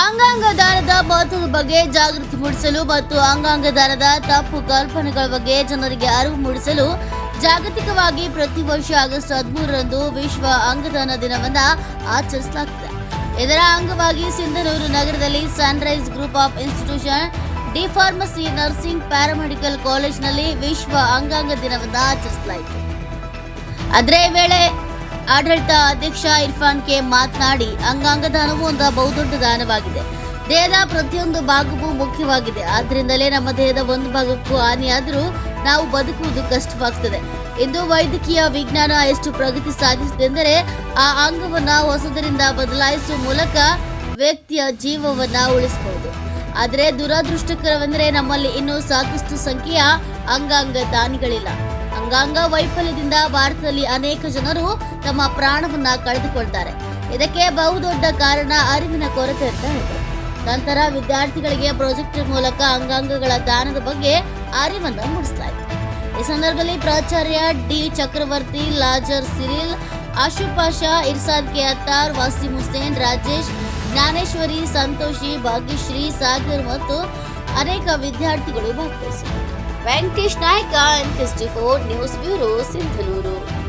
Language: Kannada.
ಅಂಗಾಂಗ ದಾನದ ಮಹತ್ವದ ಬಗ್ಗೆ ಜಾಗೃತಿ ಮೂಡಿಸಲು ಮತ್ತು ಅಂಗಾಂಗ ದಾನದ ತಪ್ಪು ಕಲ್ಪನೆಗಳ ಬಗ್ಗೆ ಜನರಿಗೆ ಅರಿವು ಮೂಡಿಸಲು ಜಾಗತಿಕವಾಗಿ ಪ್ರತಿ ವರ್ಷ ಆಗಸ್ಟ್ ಹದಿಮೂರರಂದು ವಿಶ್ವ ಅಂಗದಾನ ದಿನವನ್ನ ಆಚರಿಸಲಾಗುತ್ತದೆ ಇದರ ಅಂಗವಾಗಿ ಸಿಂಧನೂರು ನಗರದಲ್ಲಿ sunrise group of institution D pharmacy nursing paramedical ಕಾಲೇಜ್ನಲ್ಲಿ ವಿಶ್ವ ಅಂಗಾಂಗ ದಿನವನ್ನು ಆಚರಿಸಲಾಯಿತು. ಅದರ ವೇಳೆ ಆಡಳಿತ ಅಧ್ಯಕ್ಷ ಇರ್ಫಾನ್ ಕೆ ಮಾತನಾಡಿ ಅಂಗಾಂಗ ದಾನವು ಒಂದು ಬಹುದೊಡ್ಡ ದಾನವಾಗಿದೆ. ದೇಹದ ಪ್ರತಿಯೊಂದು ಭಾಗವೂ ಮುಖ್ಯವಾಗಿದೆ. ಆದ್ರಿಂದಲೇ ನಮ್ಮ ದೇಹದ ಒಂದು ಭಾಗಕ್ಕೂ ಹಾನಿಯಾದರೂ ನಾವು ಬದುಕುವುದು ಕಷ್ಟವಾಗ್ತದೆ. ಇಂದು ವೈದ್ಯಕೀಯ ವಿಜ್ಞಾನ ಎಷ್ಟು ಪ್ರಗತಿ ಸಾಧಿಸಿದೆ ಎಂದರೆ, ಆ ಅಂಗವನ್ನ ಹೊಸದರಿಂದ ಬದಲಾಯಿಸುವ ಮೂಲಕ ವ್ಯಕ್ತಿಯ ಜೀವವನ್ನ ಉಳಿಸಬಹುದು. ಆದರೆ ದುರದೃಷ್ಟಕರವೆಂದರೆ ನಮ್ಮಲ್ಲಿ ಇನ್ನೂ ಸಾಕಷ್ಟು ಸಂಖ್ಯೆಯ ಅಂಗಾಂಗ ದಾನಿಗಳಿಲ್ಲ. ಅಂಗಾಂಗ ವೈಫಲ್ಯದಿಂದ ಭಾರತದಲ್ಲಿ ಅನೇಕ ಜನರು ತಮ್ಮ ಪ್ರಾಣವನ್ನ ಕಳೆದುಕೊಳ್ತಾರೆ. ಇದಕ್ಕೆ ಬಹುದೊಡ್ಡ ಕಾರಣ ಅರಿವಿನ ಕೊರತೆ ಅಂತ ಹೇಳಿದರು ನಂತರ ವಿದ್ಯಾರ್ಥಿಗಳಿಗೆ ಪ್ರಾಜೆಕ್ಟ್ ಮೂಲಕ ಅಂಗಾಂಗಗಳ ದಾನದ ಬಗ್ಗೆ ಅರಿವನ್ನು ಮೂಡಿಸಲಾಯಿತು ಈ ಸಂದರ್ಭದಲ್ಲಿ ಪ್ರಾಚಾರ್ಯ D Chakravarti, Lazar Cyril Ashupasha Irsad K Attar Wasim Hussain, Rajesh, Jnaneshwari, Santoshi, Bhagyashree, Sagar ಮತ್ತು ಅನೇಕ ವಿದ್ಯಾರ್ಥಿಗಳು ಭಾಗವಹಿಸಿದರು Venkatesh Nayak and K N news bureau Sindhanur